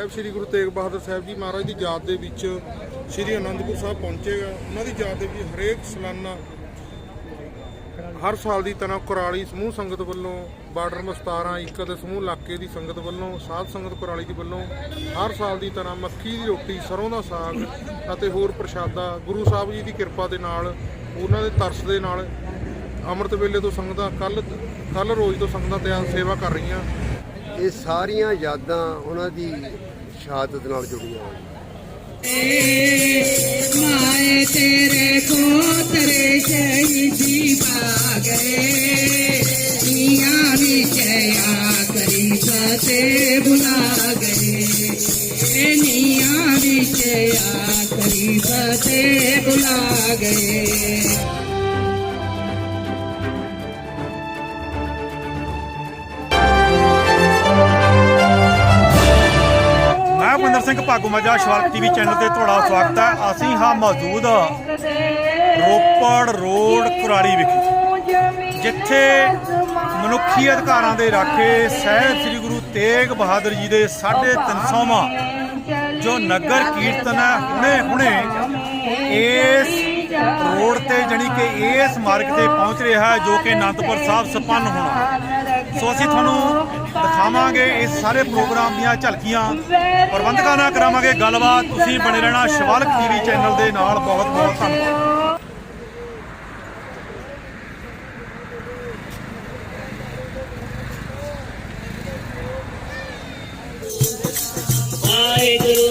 ਸਾਹਿਬ, ਸ੍ਰੀ ਗੁਰੂ ਤੇਗ ਬਹਾਦਰ ਸਾਹਿਬ ਜੀ ਮਹਾਰਾਜ ਦੀ ਯਾਦ ਦੇ ਵਿੱਚ ਸ੍ਰੀ ਅਨੰਦਪੁਰ ਸਾਹਿਬ ਪਹੁੰਚੇਗਾ ਉਹਨਾਂ ਦੀ ਯਾਦ ਦੇ ਵਿੱਚ ਹਰੇਕ ਸਾਲਾਨਾ ਹਰ ਸਾਲ ਦੀ ਤਰ੍ਹਾਂ ਕੁਰਾਲੀ ਸਮੂਹ ਸੰਗਤ ਵੱਲੋਂ ਬਾਰਡਰ ਮਸਤਾਰਾਂ ਇੱਕ ਦੇ ਸਮੂਹ ਇਲਾਕੇ ਦੀ ਸੰਗਤ ਵੱਲੋਂ, ਸਾਧ ਸੰਗਤ ਕੁਰਾਲੀ ਦੀ ਵੱਲੋਂ ਹਰ ਸਾਲ ਦੀ ਤਰ੍ਹਾਂ ਮੱਕੀ ਦੀ ਰੋਟੀ, ਸਰੋਂ ਦਾ ਸਾਗ ਅਤੇ ਹੋਰ ਪ੍ਰਸ਼ਾਦਾ ਗੁਰੂ ਸਾਹਿਬ ਜੀ ਦੀ ਕਿਰਪਾ ਦੇ ਨਾਲ, ਉਹਨਾਂ ਦੇ ਤਰਸ ਦੇ ਨਾਲ ਅੰਮ੍ਰਿਤ ਵੇਲੇ ਤੋਂ ਸੰਗਤਾਂ ਕੱਲ ਕੱਲ ਰੋਜ਼ ਤੋਂ ਸੰਗਤਾਂ ਤਿਆਰ ਸੇਵਾ ਕਰ ਰਹੀਆਂ। ਇਹ ਸਾਰੀਆਂ ਯਾਦਾਂ ਉਹਨਾਂ ਦੀ ਸ਼ਹਾਦਤ ਨਾਲ ਜੁੜੀਆਂ ਹੋਈਆਂ। ਮਾਏ ਤੇਰੇ ਪੋਤਰੇ ਸ਼ਹੀਦੀ ਪਾ ਗਏ ਨੀਆਂ ਵੀ ਆ ਕਰੀ ਫਤੇ ਬੁਲਾ ਗਏ। ਏ ਨੀਆਂ ਵਿੱਚ ਆ ਕਰੀ ਫਤੇ ਬੁਲਾ ਗਏ। ਮੈਂ ਭੁਪਿੰਦਰ ਸਿੰਘ ਭਾਗੂਮਾਜਾ ਸ਼ਵਾਰਕ ਟੀਵੀ ਚੈਨਲ ਤੇ ਤੁਹਾਡਾ ਸਵਾਗਤ ਹੈ। ਅਸੀਂ ਹਾਂ ਮੌਜੂਦ ਰੋਪੜ ਰੋਡ ਕੁਰਾਲੀ ਵਿਖੇ, ਜਿੱਥੇ ਮਨੁੱਖੀ ਅਧਿਕਾਰਾਂ ਦੇ ਰਾਖੇ ਸਹਿਬ ਸ੍ਰੀ ਗੁਰੂ ਤੇਗ ਬਹਾਦਰ ਜੀ ਦੇ 350ਵਾਂ ਜੋ ਨਗਰ ਕੀਰਤਨ ਹੈ ਹੁਣੇ ਹੁਣੇ ਇਸ ਰੋਡ ਤੇ ਜਾਣੀ ਕਿ ਇਸ ਮਾਰਗ ਤੇ ਪਹੁੰਚ ਰਿਹਾ ਹੈ, ਜੋ ਕਿ ਅਨੰਦਪੁਰ ਸਾਹਿਬ ਸੰਪੰਨ ਹੋਣਾ। ਸੋ ਅਸੀਂ ਤੁਹਾਨੂੰ ਦਿਖਾਵਾਂਗੇ ਇਸ ਸਾਰੇ ਪ੍ਰੋਗਰਾਮ ਦੀਆਂ ਝਲਕੀਆਂ, ਪ੍ਰਬੰਧਕਾਂ ਨਾਲ ਕਰਾਵਾਂਗੇ ਗੱਲਬਾਤ। ਤੁਸੀਂ ਬਣੇ ਰਹਿਣਾ ਸ਼ਿਵਾਲਕ ਟੀਵੀ ਚੈਨਲ ਦੇ ਨਾਲ। ਬਹੁਤ ਬਹੁਤ ਧੰਨਵਾਦ। ਵਾਹਿਗੁਰੂ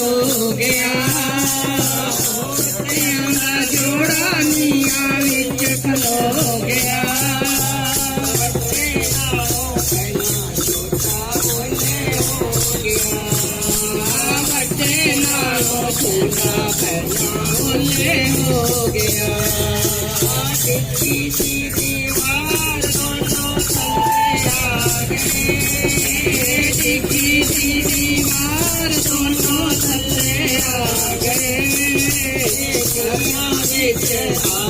ਵਿੱਚ ਖਲੋ ਗਲਾਂ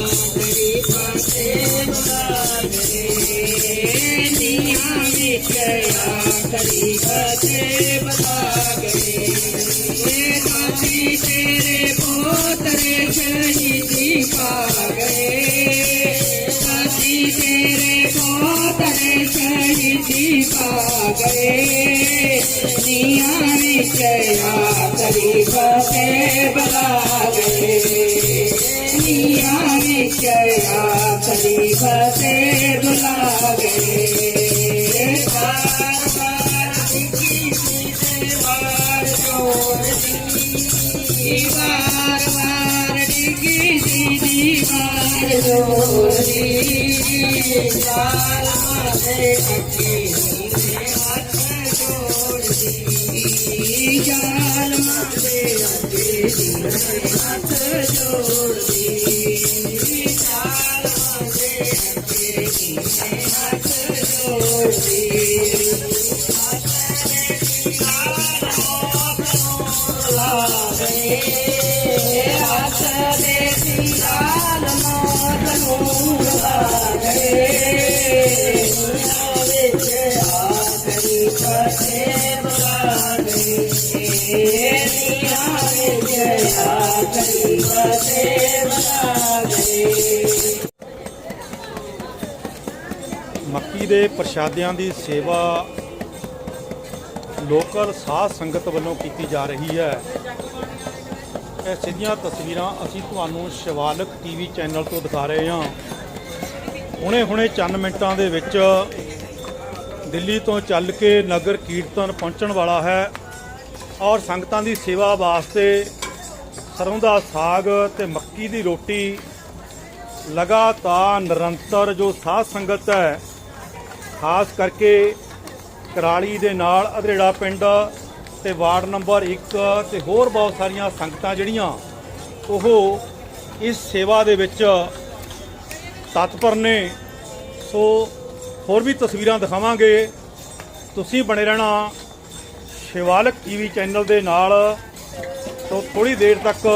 ਵਿੱਚ ਆਖਰੀ ਪਾਸੇ ਬੁਲਾ ਗਏ ਨੀਆਂ ਵਿੱਚ ਆਖਰੀ ਪਾਸੇ ਬੁਲਾ ਗਏ ਕਾਫੀ ਤੇਰੇ ਪੋਤਰੇ ਸ਼ਹੀਦੀ ਪਾ ਗਏ ਕਾਫੀ ਤੇਰੇ ਪੋਤਰੇ ਸ਼ਹੀਦੀ ਪਾ ਗਏ ਨੀਆਂ ਵਿੱਚ ਆਖਰੀ ਪਾਸੇ ਬੁਲਾ ਗਏ Thank you. ਦੇ ਪ੍ਰਸ਼ਾਦਿਆਂ ਦੀ ਸੇਵਾ ਲੋਕਲ ਸਾਧ ਸੰਗਤ ਵੱਲੋਂ ਕੀਤੀ ਜਾ ਰਹੀ ਹੈ। ਇਹ ਸਿੱਧੀਆਂ ਤਸਵੀਰਾਂ ਅਸੀਂ ਤੁਹਾਨੂੰ ਸ਼ਿਵਾਲਕ ਟੀਵੀ ਚੈਨਲ ਤੋਂ ਦਿਖਾ ਰਹੇ ਹਾਂ। ਹੁਣੇ ਹੁਣੇ ਚੰਦ ਮਿੰਟਾਂ ਦੇ ਵਿੱਚ ਦਿੱਲੀ ਤੋਂ ਚੱਲ ਕੇ ਨਗਰ ਕੀਰਤਨ ਪਹੁੰਚਣ ਵਾਲਾ ਹੈ ਔਰ ਸੰਗਤਾਂ ਦੀ ਸੇਵਾ ਵਾਸਤੇ ਸਰੋਂ ਦਾ ਸਾਗ ਤੇ ਮੱਕੀ ਦੀ ਰੋਟੀ ਲਗਾਤਾਰ ਨਿਰੰਤਰ ਜੋ ਸਾਧ ਸੰਗਤ ਹੈ ਖਾਸ ਕਰਕੇ ਕਰਾਲੀ ਦੇ ਨਾਲ ਅਧਰੇੜਾ ਪਿੰਡ ਤੇ ਵਾਰਡ ਨੰਬਰ 1 ਤੇ ਹੋਰ ਬਹੁਤ ਸਾਰੀਆਂ ਸੰਗਤਾਂ ਜਿਹੜੀਆਂ, ਉਹ ਇਸ ਸੇਵਾ ਦੇ ਵਿੱਚ ਤਤਪਰ ਨੇ। ਸੋ ਹੋਰ ਵੀ ਤਸਵੀਰਾਂ ਦਿਖਾਵਾਂਗੇ। ਤੁਸੀਂ ਬਣੇ ਰਹਿਣਾ ਸ਼ਿਵਾਲਕ ਟੀਵੀ ਚੈਨਲ ਦੇ ਨਾਲ। ਸੋ ਥੋੜੀ ਦੇਰ ਤੱਕ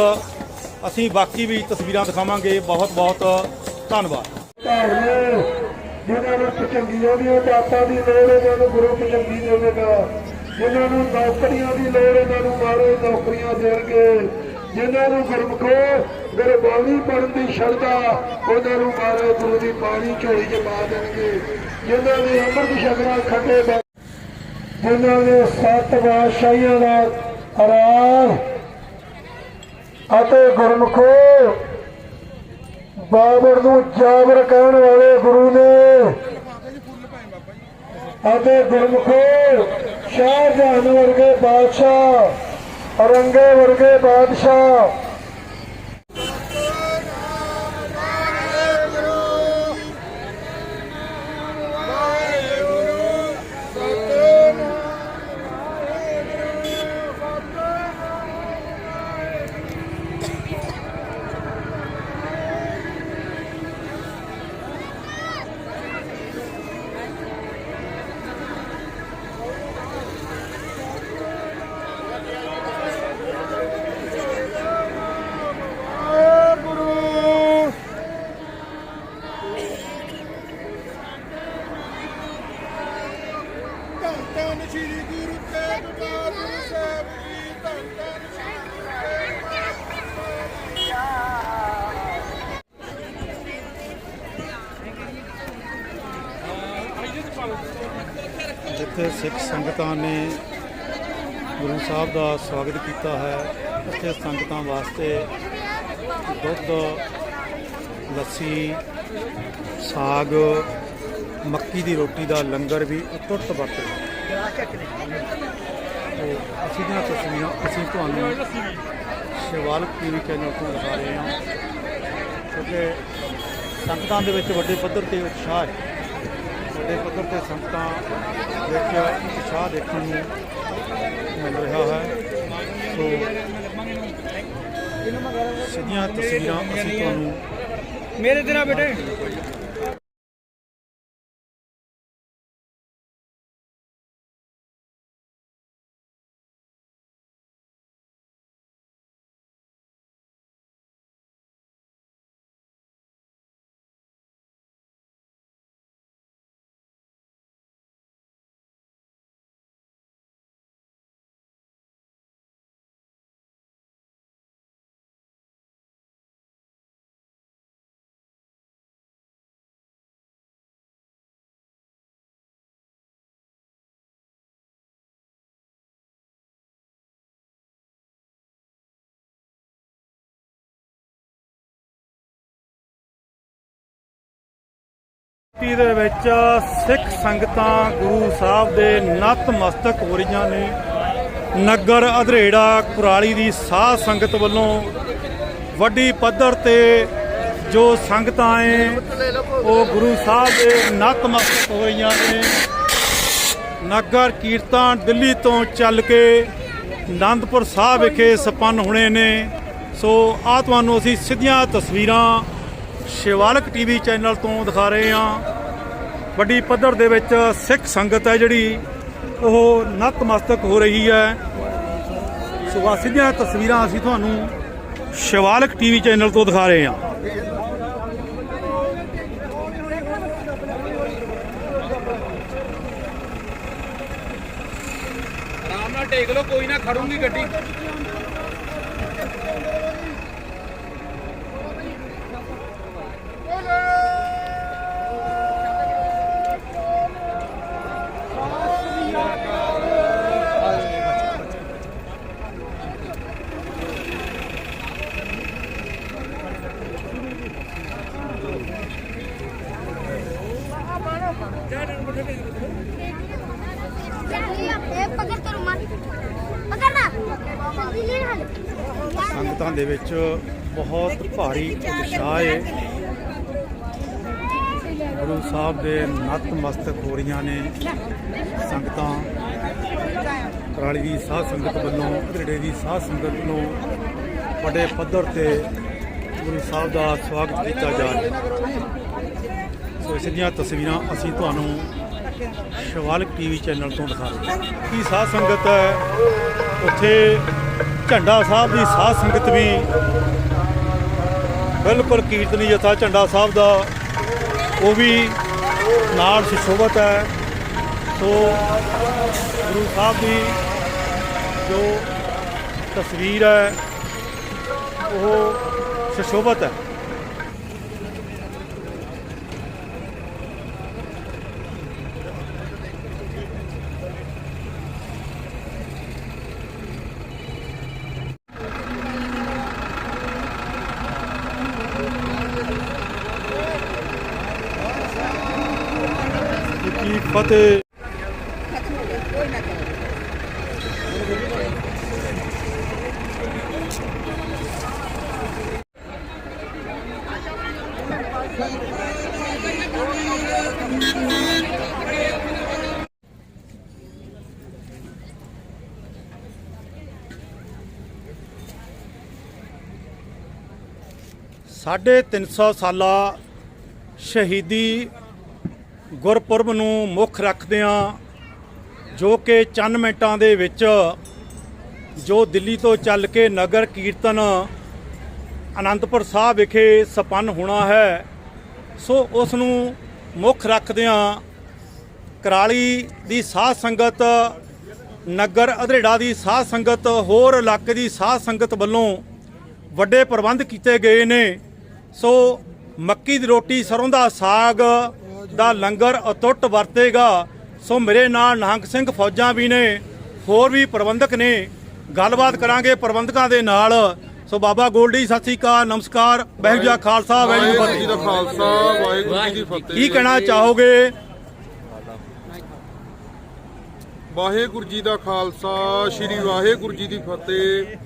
ਅਸੀਂ ਬਾਕੀ ਵੀ ਤਸਵੀਰਾਂ ਦਿਖਾਵਾਂਗੇ। ਬਹੁਤ ਬਹੁਤ ਧੰਨਵਾਦ। ਜਿਨ੍ਹਾਂ ਨੂੰ ਪਚੰਗੀਆਂ ਦੀਆਂ ਦਾਤਾਂ ਦੀ ਲੋੜ ਇਹਨਾਂ ਨੂੰ ਗੁਰੂ ਪਚੰਗੀ ਦੇਵੇਗਾ। ਜਿਨ੍ਹਾਂ ਨੂੰ ਨੌਕਰੀਆਂ ਦੀ ਲੋੜ ਇਹਨਾਂ ਨੂੰ ਮਾਰੇ ਨੌਕਰੀਆਂ ਦੇਣਗੇ। ਜਿਨ੍ਹਾਂ ਨੂੰ ਗੁਰਮਖੋ ਗੁਰਬਾਣੀ ਪੜ੍ਹਨ ਦੀ ਸ਼ਰਧਾ, ਉਹਨਾਂ ਨੂੰ ਮਾਰੇ ਗੁਰੂ ਦੀ ਬਾਣੀ ਝੋਲੀ 'ਚ ਪਾ ਦੇਣਗੇ। ਜਿਨ੍ਹਾਂ ਨੇ ਅੰਮ੍ਰਿਤ ਛਕਣਾ ਖੱਟੇ ਬਾ- ਜਿਨ੍ਹਾਂ ਨੇ ਸੱਤ ਬਾਦਸ਼ਾਹੀਆਂ ਦਾ ਆਰਾਮ ਅਤੇ ਗੁਰਮਖੋ ਬਾਬਰ ਨੂੰ ਜਾਬਰ ਕਹਿਣ ਵਾਲੇ ਗੁਰੂ ਨੇ ਅਤੇ ਗੁਰਮੁਖੋ ਸ਼ਾਹਜਹਾਨ ਵਰਗੇ ਬਾਦਸ਼ਾਹ ਔਰੰਗੇ ਵਰਗੇ ਬਾਦਸ਼ਾਹ ਸੰਗਤਾਂ ਨੇ ਗੁਰੂ ਸਾਹਿਬ ਦਾ ਸਵਾਗਤ ਕੀਤਾ ਹੈ। ਉੱਥੇ ਸੰਗਤਾਂ ਵਾਸਤੇ ਦੁੱਧ, ਲੱਸੀ, ਸਾਗ, ਮੱਕੀ ਦੀ ਰੋਟੀ ਦਾ ਲੰਗਰ ਵੀ ਅਟੁੱਟ ਵਰਤ ਰਿਹਾ ਤੇ ਅਸੀਂ ਦੀਆਂ ਤਸਵੀਰਾਂ, ਅਸੀਂ ਤੁਹਾਨੂੰ ਸ਼ਿਵਾਲਕ ਟੀਵੀ ਚੈਨਲ ਤੋਂ ਦਿਖਾ ਰਹੇ ਹਾਂ। ਕਿਉਂਕਿ ਸੰਗਤਾਂ ਦੇ ਵਿੱਚ ਵੱਡੇ ਪੱਧਰ ਤੇ ਉਤਸ਼ਾਹ ਹੈ। ਵੱਡੇ ਪੱਧਰ ਤੇ ਸੰਗਤਾਂ ਵਿੱਚ ਉਤਸ਼ਾਹ ਦੇਖਣ ਨੂੰ ਮਿਲ ਰਿਹਾ ਹੈ। ਸੋ ਸਿੱਧੀਆਂ ਤਸਵੀਰਾਂ ਅਸੀਂ ਤੁਹਾਨੂੰ ਮੇਰੇ ਤੇਰਾ ਬੇਟੇ। ਤੀ ਦੇ ਵਿੱਚ ਸਿੱਖ ਸੰਗਤਾਂ ਗੁਰੂ ਸਾਹਿਬ ਦੇ ਨਤਮਸਤਕ ਹੋ ਰਹੀਆਂ ਨੇ ਨਗਰ ਅਧਰੇੜਾ ਕੁਰਾਲੀ ਦੀ ਸਾਧ ਸੰਗਤ ਵੱਲੋਂ ਵੱਡੀ ਪੱਧਰ ਤੇ ਜੋ ਸੰਗਤਾਂ ਏ ਉਹ ਗੁਰੂ ਸਾਹਿਬ ਦੇ ਨਤਮਸਤਕ ਹੋ ਰਹੀਆਂ ਨੇ ਨਗਰ ਕੀਰਤਨ ਦਿੱਲੀ ਤੋਂ ਚੱਲ ਕੇ ਆਨੰਦਪੁਰ ਸਾਹਿਬ ਵਿਖੇ ਸੰਪੰਨ ਹੋਣੇ ਨੇ। ਸੋ ਆ ਤੁਹਾਨੂੰ ਅਸੀਂ ਸਿੱਧੀਆਂ ਤਸਵੀਰਾਂ ਸ਼ਿਵਾਲਕ ਟੀਵੀ ਚੈਨਲ ਤੋਂ ਦਿਖਾ ਰਹੇ ਹਾਂ। ਵੱਡੀ ਪੱਧਰ ਦੇ ਵਿੱਚ ਸਿੱਖ ਸੰਗਤ ਹੈ ਜਿਹੜੀ, ਉਹ ਨਤਮਸਤਕ ਹੋ ਰਹੀ ਹੈ। ਸੋ ਸਿੱਧੀਆਂ ਤਸਵੀਰਾਂ ਅਸੀਂ ਤੁਹਾਨੂੰ ਸ਼ਿਵਾਲਕ ਟੀਵੀ ਚੈਨਲ ਤੋਂ ਦਿਖਾ ਰਹੇ ਹਾਂ। ਆਰਾਮ ਨਾਲ ਟੇਕ ਲਓ, ਕੋਈ ਨਾ ਖੜੂਗੀ ਗੱਡੀ। ਸੰਗਤਾਂ ਦੇ ਵਿੱਚ ਬਹੁਤ ਭਾਰੀ ਉਤਸ਼ਾਹ ਹੈ ਗੁਰੂ ਸਾਹਿਬ ਦੇ ਨਤਮਸਤਕ ਹੋ ਰਹੀਆਂ ਨੇ ਸੰਗਤਾਂ ਕਰਾਲੀ ਦੀ ਸਾਧ ਸੰਗਤ ਵੱਲੋਂ ਅਧਰੜੇ ਦੀ ਸਾਧ ਸੰਗਤ ਵੱਲੋਂ ਵੱਡੇ ਪੱਧਰ ਤੇ ਗੁਰੂ ਸਾਹਿਬ ਦਾ ਸਵਾਗਤ ਕੀਤਾ ਜਾ ਰਿਹਾ ਸੋ ਇਸ ਦੀਆਂ ਤਸਵੀਰਾਂ ਅਸੀਂ ਤੁਹਾਨੂੰ ਸ਼ਿਵਾਲਿਕ ਟੀਵੀ ਚੈਨਲ ਤੋਂ ਦਿਖਾ ਰਹੇ ਹਾਂ। ਕੀ ਸਾਧ ਸੰਗਤ ਹੈ? ਉੱਥੇ ਝੰਡਾ ਸਾਹਿਬ ਦੀ ਸਾਧ ਸੰਗਤ ਵੀ ਬਿਲਕੁਲ ਕੀਰਤਨੀ ਜਥਾ ਝੰਡਾ ਸਾਹਿਬ ਦਾ, ਉਹ ਵੀ ਨਾਲ ਸੁਸ਼ੋਭਤ ਹੈ। ਸੋ ਗੁਰੂ ਸਾਹਿਬ ਦੀ ਜੋ ਤਸਵੀਰ ਹੈ, ਉਹ ਸੁਸ਼ੋਭਤ ਹੈ ਕੀ ਫਤਿਹ ਸਾਢੇ 300 ਸਾਲਾ ਸ਼ਹੀਦੀ ਗੁਰਪੁਰਬ ਨੂੰ ਮੁੱਖ ਰੱਖਦਿਆਂ ਜੋ ਕਿ ਚੰਨ ਮਿੰਟਾਂ ਦੇ ਵਿੱਚ ਜੋ ਦਿੱਲੀ ਤੋਂ ਚੱਲ ਕੇ ਨਗਰ ਕੀਰਤਨ ਅਨੰਦਪੁਰ ਸਾਹਿਬ ਵਿਖੇ ਸੰਪੰਨ ਹੋਣਾ ਹੈ, ਸੋ ਉਸ ਨੂੰ ਮੁੱਖ ਰੱਖਦਿਆਂ ਕਰਾਲੀ ਦੀ ਸਾਧ ਸੰਗਤ, ਨਗਰ ਅਧਰੇੜਾ ਦੀ ਸਾਧ ਸੰਗਤ, ਹੋਰ ਇਲਾਕੇ ਦੀ ਸਾਧ ਸੰਗਤ ਵੱਲੋਂ ਵੱਡੇ ਪ੍ਰਬੰਧ ਕੀਤੇ ਗਏ ਨੇ। ਸੋ ਮੱਕੀ ਦੀ ਰੋਟੀ ਸਰੋਂ ਦਾ ਸਾਗ ਦਾ ਲੰਗਰ ਅਤੁੱਟ ਵਰਤੇਗਾ ਸੋ ਮੇਰੇ ਨਾਲ ਨਿਹੰਗ ਸਿੰਘ ਫੌਜਾਂ ਵੀ ਨੇ ਹੋਰ ਵੀ ਪ੍ਰਬੰਧਕ ਨੇ। ਗੱਲਬਾਤ ਕਰਾਂਗੇ ਪ੍ਰਬੰਧਕਾਂ ਦੇ ਨਾਲ। ਸੋ ਬਾਬਾ ਗੋਲਡੀ ਸਤਿ ਸ੍ਰੀ ਅਕਾਲ ਨਮਸਕਾਰ। ਵਾਹਿਗੁਰੂ ਜੀ ਕਾ ਖਾਲਸਾ ਵਾਹਿਗੁਰੂ ਜੀ ਕੀ ਖਾਲਸਾ ਵਾਹਿਗੁਰੂ ਜੀ ਦੀ ਫਤਿਹ। ਕੀ ਕਹਿਣਾ ਚਾਹੋਗੇ? ਵਾਹਿਗੁਰੂ ਜੀ ਦਾ ਖਾਲਸਾ ਸ੍ਰੀ ਵਾਹਿਗੁਰੂ ਜੀ ਦੀ ਫਤਿਹ।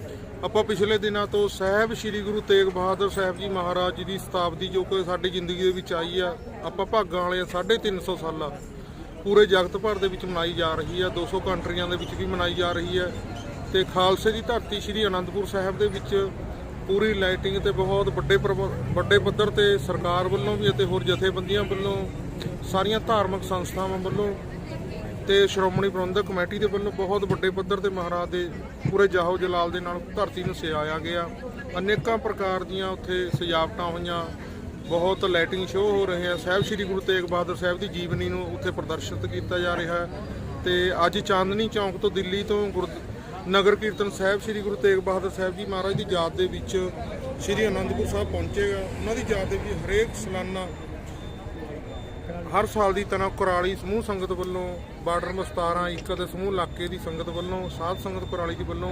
ਆਪਾਂ ਪਿਛਲੇ ਦਿਨਾਂ ਤੋਂ ਸਾਹਿਬ ਸ੍ਰੀ ਗੁਰੂ ਤੇਗ ਬਹਾਦਰ ਸਾਹਿਬ ਜੀ ਮਹਾਰਾਜ ਜੀ ਦੀ ਸ਼ਤਾਬਦੀ ਜੋ ਕਿ ਸਾਡੀ ਜ਼ਿੰਦਗੀ ਦੇ ਵਿੱਚ ਆਈ ਆ, ਆਪਾਂ ਭਾਗਾਂ ਵਾਲੇ 350 ਸਾਲਾਂ ਪੂਰੇ ਜਗਤ ਭਰ ਦੇ ਵਿੱਚ ਮਨਾਈ ਜਾ ਰਹੀ ਆ 200 ਕੰਟਰੀਆਂ ਦੇ ਵਿੱਚ ਵੀ ਮਨਾਈ ਜਾ ਰਹੀ ਹੈ ਤੇ ਖਾਲਸੇ ਦੀ ਧਰਤੀ ਸ੍ਰੀ ਅਨੰਦਪੁਰ ਸਾਹਿਬ ਦੇ ਵਿੱਚ ਪੂਰੀ ਲਾਈਟਿੰਗ ਤੇ ਬਹੁਤ ਵੱਡੇ ਪ੍ਰਬ- ਵੱਡੇ ਪੱਧਰ ਤੇ ਸਰਕਾਰ ਵੱਲੋਂ ਵੀ ਅਤੇ ਹੋਰ ਜਥੇਬੰਦੀਆਂ ਵੱਲੋਂ, ਸਾਰੀਆਂ ਧਾਰਮਿਕ ਸੰਸਥਾਵਾਂ ਵੱਲੋਂ ਤੇ ਸ਼੍ਰੋਮਣੀ ਪ੍ਰਬੰਧਕ ਕਮੇਟੀ ਦੇ ਵੱਲੋਂ ਬਹੁਤ ਵੱਡੇ ਪੱਧਰ ਤੇ ਮਹਾਰਾਜ ਦੇ ਪੂਰੇ ਜਾਹੋ ਜਲਾਲ ਦੇ ਨਾਲ ਧਰਤੀ ਨੂੰ ਸਜਾਇਆ ਗਿਆ। ਅਨੇਕਾਂ ਪ੍ਰਕਾਰ ਦੀਆਂ ਉੱਥੇ ਸਜਾਵਟਾਂ ਹੋਈਆਂ। ਬਹੁਤ ਲਾਈਟਿੰਗ ਸ਼ੋਅ ਹੋ ਰਹੇ ਆ। ਸਾਹਿਬ ਸ੍ਰੀ ਗੁਰੂ ਤੇਗ ਬਹਾਦਰ ਸਾਹਿਬ ਦੀ ਜੀਵਨੀ ਨੂੰ ਉੱਥੇ ਪ੍ਰਦਰਸ਼ਿਤ ਕੀਤਾ ਜਾ ਰਿਹਾ ਹੈ। ਤੇ ਅੱਜ ਚਾਂਦਨੀ ਚੌਂਕ ਤੋਂ ਦਿੱਲੀ ਤੋਂ ਗੁਰ ਨਗਰ ਕੀਰਤਨ ਸਾਹਿਬ ਸ੍ਰੀ ਗੁਰੂ ਤੇਗ ਬਹਾਦਰ ਸਾਹਿਬ ਜੀ ਮਹਾਰਾਜ ਦੀ ਯਾਦ ਦੇ ਵਿੱਚ ਸ੍ਰੀ ਅਨੰਦਪੁਰ ਸਾਹਿਬ ਪਹੁੰਚੇਗਾ ਉਹਨਾਂ ਦੀ ਯਾਦ ਦੇ ਵਿੱਚ ਹਰੇਕ ਸਾਲਾਨਾ ਹਰ ਸਾਲ ਦੀ ਤਰ੍ਹਾਂ ਕੁਰਾਲੀ ਸਮੂਹ ਸੰਗਤ ਵੱਲੋਂ ਬਾਰਡਰ ਮਸਤਾਰਾਂ ਇੱਕ ਦੇ ਸਮੂਹ ਇਲਾਕੇ ਦੀ ਸੰਗਤ ਵੱਲੋਂ ਸਾਧ ਸੰਗਤ ਕੁਰਾਲੀ ਜੀ ਵੱਲੋਂ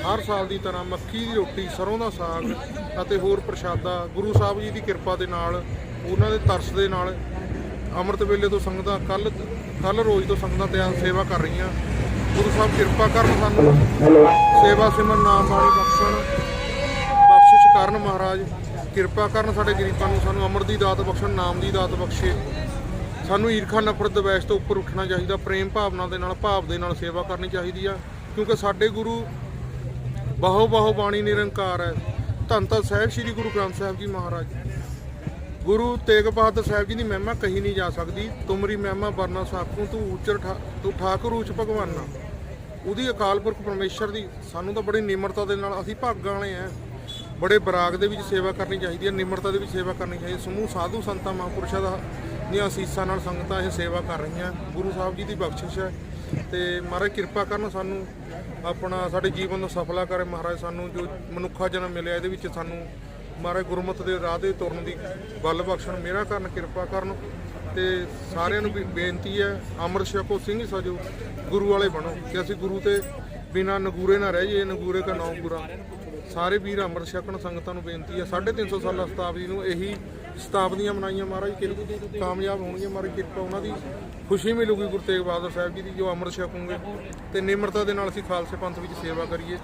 ਹਰ ਸਾਲ ਦੀ ਤਰ੍ਹਾਂ ਮੱਕੀ ਦੀ ਰੋਟੀ ਸਰੋਂ ਦਾ ਸਾਗ ਅਤੇ ਹੋਰ ਪ੍ਰਸ਼ਾਦਾ ਗੁਰੂ ਸਾਹਿਬ ਜੀ ਦੀ ਕਿਰਪਾ ਦੇ ਨਾਲ ਉਹਨਾਂ ਦੇ ਤਰਸ ਦੇ ਨਾਲ ਅੰਮ੍ਰਿਤ ਵੇਲੇ ਤੋਂ ਸੰਗਤਾਂ ਕੱਲ ਕੱਲ ਰੋਜ਼ ਤੋਂ ਸੰਗਤਾਂ ਤਿਆਰ ਸੇਵਾ ਕਰ ਰਹੀਆਂ। ਗੁਰੂ ਸਾਹਿਬ ਕਿਰਪਾ ਕਰਨ ਸਾਨੂੰ ਸੇਵਾ ਸਿਮਰਨ ਨਾਮ ਬਾਣੀ ਬਖਸ਼ਣ ਬਖਸ਼ਿਸ਼ ਕਰਨ ਮਹਾਰਾਜ। ਕਿਰਪਾ ਕਰਨ ਸਾਡੇ ਗਰੀਬਾਂ ਨੂੰ ਸਾਨੂੰ ਅਮਰ ਦੀ ਦਾਤ ਬਖਸ਼ਣ ਨਾਮ ਦੀ ਦਾਤ ਬਖਸ਼ੇ। ਸਾਨੂੰ ਈਰਖਾ ਨਫ਼ਰਤ ਦਵੈਸ਼ ਤੋਂ ਉੱਪਰ ਉੱਠਣਾ ਚਾਹੀਦਾ, ਪ੍ਰੇਮ ਭਾਵਨਾ ਦੇ ਨਾਲ, ਭਾਵ ਦੇ ਨਾਲ ਸੇਵਾ ਕਰਨੀ ਚਾਹੀਦੀ ਆ, ਕਿਉਂਕਿ ਸਾਡੇ ਗੁਰੂ ਬਹੁ ਬਾਹੋ ਬਾਣੀ ਨਿਰੰਕਾਰ ਹੈ। ਧੰਨ ਧੰਨ ਸਾਹਿਬ ਸ੍ਰੀ ਗੁਰੂ ਗ੍ਰੰਥ ਸਾਹਿਬ ਜੀ ਮਹਾਰਾਜ। ਗੁਰੂ ਤੇਗ ਬਹਾਦਰ ਸਾਹਿਬ ਜੀ ਦੀ ਮਹਿਮਾ ਕਹੀ ਨਹੀਂ ਜਾ ਸਕਦੀ। ਤੁਮਰੀ ਮਹਿਮਾ ਵਰਨਾ ਸਾਖੂ, ਤੂੰ ਉੱਚਰ ਠਾ- ਤੂੰ ਠਾਕੁਰ ਉੱਚ ਭਗਵਾਨਾ ਉਹਦੀ ਅਕਾਲ ਪੁਰਖ ਪਰਮੇਸ਼ਰ ਦੀ ਸਾਨੂੰ ਤਾਂ ਬੜੀ ਨਿਮਰਤਾ ਦੇ ਨਾਲ ਅਸੀਂ ਭਾਗਾਂ ਵਾਲੇ ਆ। ਬੜੇ ਬਰਾਗ ਦੇ ਵਿੱਚ ਸੇਵਾ ਕਰਨੀ ਚਾਹੀਦੀ ਹੈ, ਨਿਮਰਤਾ ਦੇ ਵਿੱਚ ਸੇਵਾ ਕਰਨੀ ਚਾਹੀਦੀ ਹੈ। ਸਮੂਹ, ਸਾਧੂ ਸੰਤਾਂ, ਮਹਾਂਪੁਰਸ਼ਾਂ ਦਾ ਦੀਆਂ ਅਸੀਸਾਂ ਨਾਲ ਸੰਗਤਾਂ ਇਹ ਸੇਵਾ ਕਰ ਰਹੀਆਂ, ਗੁਰੂ ਸਾਹਿਬ ਜੀ ਦੀ ਬਖਸ਼ਿਸ਼ ਹੈ ਤੇ ਮਹਾਰਾਜ ਕਿਰਪਾ ਕਰਨ ਸਾਨੂੰ ਆਪਣਾ ਸਾਡੇ ਜੀਵਨ ਨੂੰ ਸਫਲਾ ਕਰੇ। ਮਹਾਰਾਜ ਸਾਨੂੰ ਜੋ ਮਨੁੱਖਾ ਜਨਮ ਮਿਲਿਆ, ਇਹਦੇ ਵਿੱਚ ਸਾਨੂੰ ਮਹਾਰਾਜ ਗੁਰਮਤ ਦੇ ਰਾਹ ਦੇ ਤੁਰਨ ਦੀ ਬਲ ਬਖਸ਼ਣ, ਮੇਰਾ ਕਰਨ, ਕਿਰਪਾ ਕਰਨ ਤੇ ਸਾਰਿਆਂ ਨੂੰ ਵੀ ਬੇਨਤੀ ਹੈ, ਅੰਮ੍ਰਿਤ ਛਕੋ, ਸਿੰਘ ਸਜੋ, ਗੁਰੂ ਵਾਲੇ ਬਣੋ ਕਿ ਅਸੀਂ ਗੁਰੂ ਤੇ ਬਿਨਾ ਨਗੂਰੇ ਨਾ ਰਹਿ ਜਾਈਏ, ਨਗੂਰੇ ਦਾ ਨਾਮ ਪੂਰਾ ਸਾਰੇ ਵੀਰ ਅੰਮ੍ਰਿਤ ਛਕਣ ਸੰਗਤਾਂ ਨੂੰ ਬੇਨਤੀ ਹੈ। 350 ਸਾਲਾ ਸ਼ਤਾਬਦੀ ਨੂੰ ਇਹੀ ਸ਼ਤਾਬਦੀਆਂ ਮਨਾਈਆਂ ਮਹਾਰਾਜ ਕਿਰਪਾ ਕਾਮਯਾਬ ਹੋਣਗੀਆਂ ਮਹਾਰਾਜ ਕਿਰਪਾ ਉਹਨਾਂ ਦੀ। ਖੁਸ਼ੀ ਮਿਲੂਗੀ ਗੁਰੂ ਤੇਗ ਬਹਾਦਰ ਸਾਹਿਬ ਜੀ ਦੀ ਜੋ ਅੰਮ੍ਰਿਤ ਛਕੂਗੇ ਤੇ ਨਿਮਰਤਾ ਦੇ ਨਾਲ ਅਸੀਂ ਖਾਲਸੇ ਪੰਥ ਵਿੱਚ ਸੇਵਾ ਕਰੀਏ।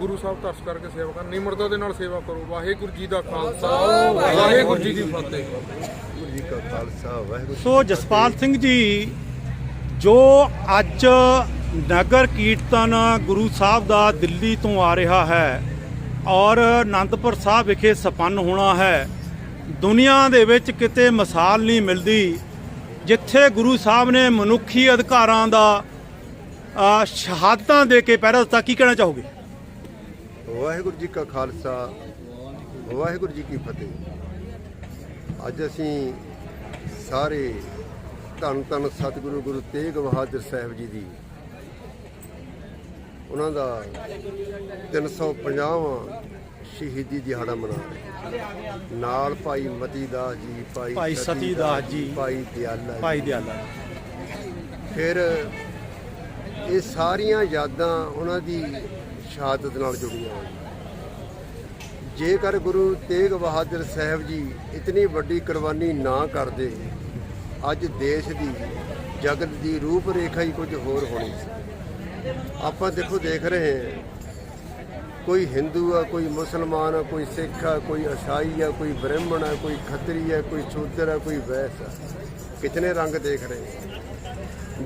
ਗੁਰੂ ਸਾਹਿਬ ਤਰਸ ਕਰਕੇ ਸੇਵਾ ਕਰਨ। ਨਿਮਰਤਾ ਦੇ ਨਾਲ ਸੇਵਾ ਕਰੋ। ਵਾਹਿਗੁਰੂ ਜੀ ਦਾ ਖਾਲਸਾ ਵਾਹਿਗੁਰੂ ਜੀ ਦੀ ਫਤਿਹ। ਵਾਹਿਗੁਰੂ ਜੀ ਕਾ ਖਾਲਸਾ ਵਾਹਿਗੁਰੂ ਸੋ ਜਸਪਾਲ ਸਿੰਘ ਜੀ ਜੋ ਅੱਜ ਨਗਰ ਕੀਰਤਨ ਗੁਰੂ ਸਾਹਿਬ ਦਾ ਦਿੱਲੀ ਤੋਂ ਆ ਰਿਹਾ ਹੈ ਔਰ ਆਨੰਦਪੁਰ ਸਾਹਿਬ ਵਿਖੇ ਸੰਪੰਨ ਹੋਣਾ ਹੈ ਦੁਨੀਆ ਦੇ ਵਿੱਚ ਕਿਤੇ ਮਿਸਾਲ ਨਹੀਂ ਮਿਲਦੀ, ਜਿੱਥੇ ਗੁਰੂ ਸਾਹਿਬ ਨੇ ਮਨੁੱਖੀ ਅਧਿਕਾਰਾਂ ਦਾ ਸ਼ਹਾਦਤਾਂ ਦੇ ਕੇ ਪਹਿਰਾ ਦਿੱਤਾ, ਕੀ ਕਹਿਣਾ ਚਾਹੋਗੇ? ਵਾਹਿਗੁਰੂ ਜੀ ਕਾ ਖਾਲਸਾ, ਵਾਹਿਗੁਰੂ ਜੀ ਕੀ ਫਤਿਹ। ਅੱਜ ਅਸੀਂ ਸਾਰੇ ਧੰਨ ਧੰਨ ਸਤਿਗੁਰੂ ਗੁਰੂ ਤੇਗ ਬਹਾਦਰ ਸਾਹਿਬ ਜੀ ਦੀ, ਉਹਨਾਂ ਦਾ 350ਵਾਂ ਸ਼ਹੀਦੀ ਦਿਹਾੜਾ ਮਨਾ ਰਹੇ। ਨਾਲ ਭਾਈ ਮਤੀ ਦਾਸ ਜੀ ਭਾਈ ਭਾਈ ਸਤੀ ਦਾਸ ਜੀ, ਭਾਈ ਦਿਆਲਾ। ਭਾਈ ਦਿਆਲਾ ਫਿਰ ਇਹ ਸਾਰੀਆਂ ਯਾਦਾਂ ਉਹਨਾਂ ਦੀ ਸ਼ਹਾਦਤ ਨਾਲ ਜੁੜੀਆਂ ਹੋਈਆਂ ਜੇਕਰ ਗੁਰੂ ਤੇਗ ਬਹਾਦਰ ਸਾਹਿਬ ਜੀ ਇਤਨੀ ਵੱਡੀ ਕੁਰਬਾਨੀ ਨਾ ਕਰਦੇ ਅੱਜ ਦੇਸ਼ ਦੀ ਜਗਤ ਦੀ ਰੂਪ ਰੇਖਾ ਹੀ ਕੁਝ ਹੋਰ ਹੋਣੀ ਸੀ ਆਪਾਂ ਦੇਖੋ ਦੇਖ ਰਹੇ ਹਾਂ ਕੋਈ ਹਿੰਦੂ ਆ ਕੋਈ ਮੁਸਲਮਾਨ ਆ ਕੋਈ ਸਿੱਖ ਆ ਕੋਈ ਈਸਾਈ ਆ ਕੋਈ ਬ੍ਰਾਹਮਣ ਆ ਕੋਈ ਖੱਤਰੀ ਆ ਕੋਈ ਸ਼ੂਦਰ ਆ ਕੋਈ ਵੈਸ ਆ। ਕਿਤਨੇ ਰੰਗ ਦੇਖ ਰਹੇ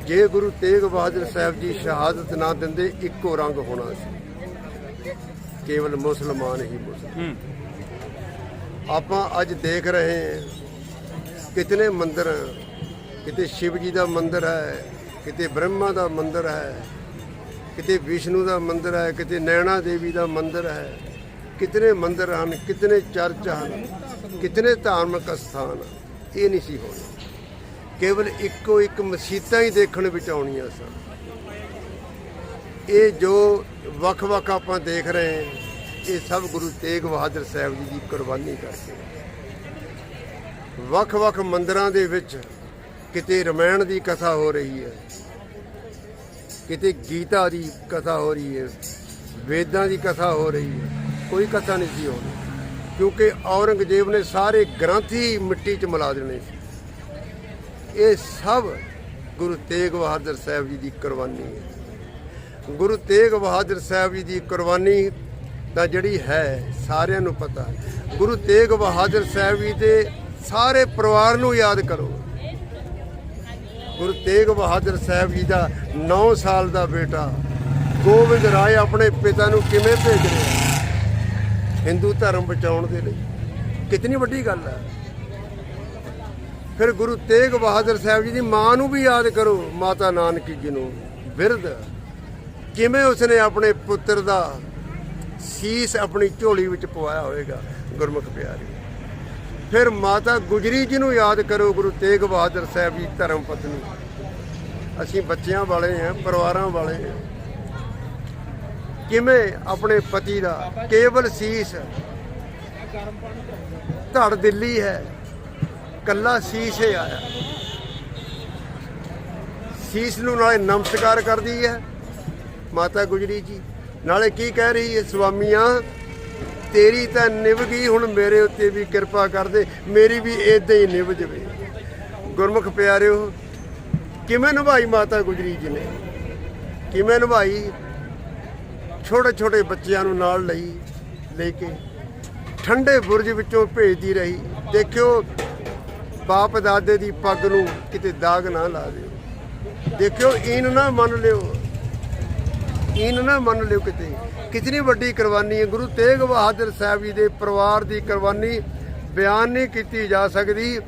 ਜੇ ਗੁਰੂ ਤੇਗ ਬਹਾਦਰ ਸਾਹਿਬ ਜੀ ਸ਼ਹਾਦਤ ਨਾ ਦਿੰਦੇ ਇੱਕੋ ਰੰਗ ਹੋਣਾ ਸੀ। ਕੇਵਲ ਮੁਸਲਮਾਨ ਹੀ ਮੁਸਲਮਾਨ। ਆਪਾਂ ਅੱਜ ਦੇਖ ਰਹੇ ਹਾਂ ਕਿਤਨੇ ਮੰਦਿਰ ਕਿਤੇ ਸ਼ਿਵ ਜੀ ਦਾ ਮੰਦਿਰ ਹੈ ਕਿਤੇ ਬ੍ਰਹਮਾ ਦਾ ਮੰਦਿਰ ਹੈ ਕਿਤੇ ਵਿਸ਼ਨੂੰ ਦਾ ਮੰਦਿਰ ਹੈ, ਕਿਤੇ ਨੈਣਾ ਦੇਵੀ ਦਾ ਮੰਦਿਰ ਹੈ। ਕਿਤਨੇ ਮੰਦਿਰ ਹਨ, ਕਿਤਨੇ ਚਰਚ ਹਨ, ਕਿਤਨੇ ਧਾਰਮਿਕ ਸਥਾਨ ਇਹ ਨਹੀਂ ਸੀ ਹੋਣੇ। ਕੇਵਲ ਇੱਕੋ ਇੱਕ ਮਸੀਤਾਂ ਹੀ ਦੇਖਣ ਵਿੱਚ ਆਉਣੀਆਂ ਸਨ। ਇਹ ਜੋ ਵੱਖ-ਵੱਖ ਆਪਾਂ ਦੇਖ ਰਹੇ ਹਾਂ, ਇਹ ਸਭ ਗੁਰੂ ਤੇਗ ਬਹਾਦਰ ਸਾਹਿਬ ਜੀ ਦੀ ਕੁਰਬਾਨੀ ਕਰਕੇ। ਵੱਖ-ਵੱਖ ਮੰਦਰਾਂ ਦੇ ਵਿੱਚ ਕਿਤੇ ਰਮਾਇਣ ਦੀ ਕਥਾ ਹੋ ਰਹੀ ਹੈ ਕਿਤੇ ਗੀਤਾ ਦੀ ਕਥਾ ਹੋ ਰਹੀ ਹੈ, ਵੇਦਾਂ ਦੀ ਕਥਾ ਹੋ ਰਹੀ ਹੈ, ਕੋਈ ਕਥਾ ਨਹੀਂ ਸੀ ਹੋਣੀ। ਕਿਉਂਕਿ ਔਰੰਗਜ਼ੇਬ ਨੇ ਸਾਰੇ ਗ੍ਰੰਥ ਹੀ ਮਿੱਟੀ 'ਚ ਮਿਲਾ ਦੇਣੇ ਸੀ। ਇਹ ਸਭ ਗੁਰੂ ਤੇਗ ਬਹਾਦਰ ਸਾਹਿਬ ਜੀ ਦੀ ਕੁਰਬਾਨੀ ਹੈ। ਗੁਰੂ ਤੇਗ ਬਹਾਦਰ ਸਾਹਿਬ ਜੀ ਦੀ ਕੁਰਬਾਨੀ ਤਾਂ ਜਿਹੜੀ ਹੈ, ਸਾਰਿਆਂ ਨੂੰ ਪਤਾ ਗੁਰੂ ਤੇਗ ਬਹਾਦਰ ਸਾਹਿਬ ਜੀ ਦੇ ਸਾਰੇ ਪਰਿਵਾਰ ਨੂੰ ਯਾਦ ਕਰੋ। ਗੁਰੂ ਤੇਗ ਬਹਾਦਰ ਸਾਹਿਬ ਜੀ ਦਾ 9 ਸਾਲ ਦਾ ਬੇਟਾ। ਗੋਬਿੰਦ ਰਾਏ ਆਪਣੇ ਪਿਤਾ ਨੂੰ ਕਿਵੇਂ ਭੇਜ ਰਿਹਾ? ਹਿੰਦੂ ਧਰਮ ਬਚਾਉਣ ਦੇ ਲਈ। ਕਿਤਨੀ ਵੱਡੀ ਗੱਲ ਹੈ। ਫਿਰ ਗੁਰੂ ਤੇਗ ਬਹਾਦਰ ਸਾਹਿਬ ਜੀ ਦੀ ਮਾਂ ਨੂੰ ਵੀ ਯਾਦ ਕਰੋ, ਮਾਤਾ ਨਾਨਕੀ ਜੀ ਨੂੰ। ਬਿਰਧ, ਕਿਵੇਂ ਉਸਨੇ ਆਪਣੇ ਪੁੱਤਰ ਦਾ ਸੀਸ ਆਪਣੀ ਝੋਲੀ ਵਿੱਚ ਪਵਾਇਆ ਹੋਵੇਗਾ, ਗੁਰਮੁਖ ਪਿਆਰੇ ਫਿਰ ਮਾਤਾ ਗੁਜਰੀ ਜੀ ਨੂੰ ਯਾਦ ਕਰੋ, ਗੁਰੂ ਤੇਗ ਬਹਾਦਰ ਸਾਹਿਬ ਜੀ ਧਰਮ ਪਤਨੀ। ਅਸੀਂ ਬੱਚਿਆਂ ਵਾਲੇ ਹਾਂ, ਪਰਿਵਾਰਾਂ ਵਾਲੇ ਹਾਂ। ਕਿਵੇਂ ਆਪਣੇ ਪਤੀ ਦਾ? ਕੇਵਲ ਸੀਸ। ਧੜ ਦਿੱਲੀ ਹੈ। ਕੱਲਾ ਸੀਸ ਹੀ ਆਇਆ। ਸੀਸ ਨੂੰ ਨਾਲੇ ਨਮਸਕਾਰ ਕਰਦੀ ਹੈ ਮਾਤਾ ਗੁਜਰੀ ਜੀ। ਨਾਲੇ ਕੀ ਕਹਿ ਰਹੀ ਹੈ ਸੁਆਮੀਆਂ ਤੇਰੀ ਤਾਂ ਨਿਭ ਗਈ, ਹੁਣ ਮੇਰੇ ਉੱਤੇ ਵੀ ਕਿਰਪਾ ਕਰ ਦੇ, ਮੇਰੀ ਵੀ ਇਦਾਂ ਹੀ ਨਿਭ ਜਵੇ। ਗੁਰਮੁਖ ਪਿਆਰਿਓ, ਕਿਵੇਂ ਨਿਭਾਈ ਮਾਤਾ ਗੁਜਰੀ ਜੀ ਨੇ? ਕਿਵੇਂ ਨਿਭਾਈ? ਛੋਟੇ ਛੋਟੇ ਬੱਚਿਆਂ ਨੂੰ ਨਾਲ ਲਈ, ਲੈ ਕੇ ਠੰਡੇ ਬੁਰਜ ਵਿੱਚੋਂ ਭੇਜਦੀ ਰਹੀ। ਦੇਖਿਓ, ਬਾਪ ਦਾਦੇ ਦੀ ਪੱਗ ਨੂੰ ਕਿਤੇ ਦਾਗ ਨਾ ਲਾ ਦਿਓ। ਦੇਖਿਓ ਇਨ ਨਾ ਮੰਨ ਲਿਓ। ਇਨ ਨਾ ਮੰਨ ਲਿਓ ਕਿਤੇ। ਕਿਤਨੀ ਵੱਡੀ ਕੁਰਬਾਨੀ ਹੈ? ਗੁਰੂ ਤੇਗ ਬਹਾਦਰ ਸਾਹਿਬ ਜੀ ਦੇ ਪਰਿਵਾਰ ਦੀ ਕੁਰਬਾਨੀ ਬਿਆਨ ਨਹੀਂ ਕੀਤੀ ਜਾ ਸਕਦੀ।